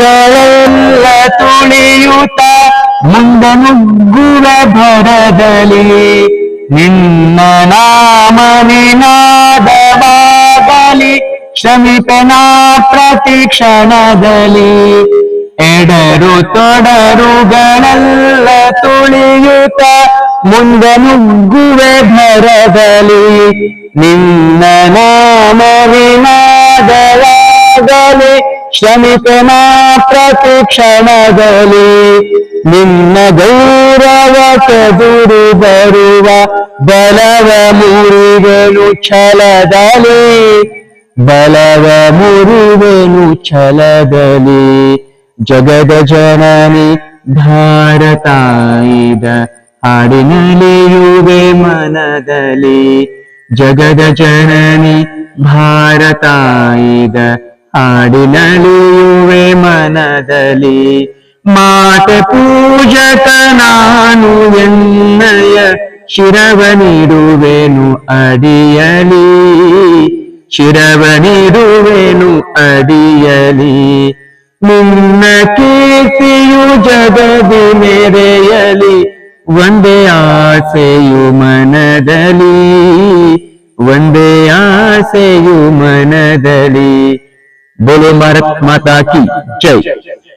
ದೋಷಗಳೆಲ್ಲ ತುಳಿಯುತ್ತ ಮುಂದ ಭರದಲ್ಲಿ ನಿನ್ನ ನಾಮನಿನಾದವಾಗಲಿ ಶ್ರಮಿಪನ ಪ್ರತಿ ಕ್ಷಣದಲ್ಲಿ ಎಡರು ತೊಡರುಗಳೆಲ್ಲ ತುಳಿಯುತ್ತ ಮುಂದ ನುಗ್ಗುವೆ ಭರದಲ್ಲಿ ನಿನ್ನ ನಾಮ ವಿನಾದವಾಗಲಿ ಶ್ರಮಿಪನ ಪ್ರತಿ ಕ್ಷಣದಲ್ಲಿ ನಿನ್ನ ಗೌರವ ಕದುರು ಬರುವ ಬಲವ ಮುರಿವೆನು ಛಲದಲ್ಲಿ. ಬಲವ ಮುರಿವೆನು ಛಲದಲ್ಲಿ. ಜಗದ ಜನನಿ ಭಾರತಾಯಿದ ಹಾಡಿನಲಿಯುವೆ ಮನದಲ್ಲಿ. ಜಗದ ಜನನಿ ಭಾರತಾಯಿದ ಹಾಡಿನಲಿಯುವೆ ಮನದಲ್ಲಿ. ಮಾತೆ ಪೂಜಕ ನಾನು ಎನ್ನಯ ಶಿರವನಿರುವೆನು ಅಡಿಯಲಿ. ಶಿರವನಿರುವೆನು ಅಡಿಯಲಿ. ನಿನ್ನ ಕೀರ್ತಿಯು ಜಗದಿ ಮೆರೆಯಲಿ ಒಂದೇ ಆಸೆಯು ಮನದಲ್ಲಿ. ಒಂದೇ ಆಸೆಯು ಮನದಲ್ಲಿ. બોલો ભારત માતા કી જય.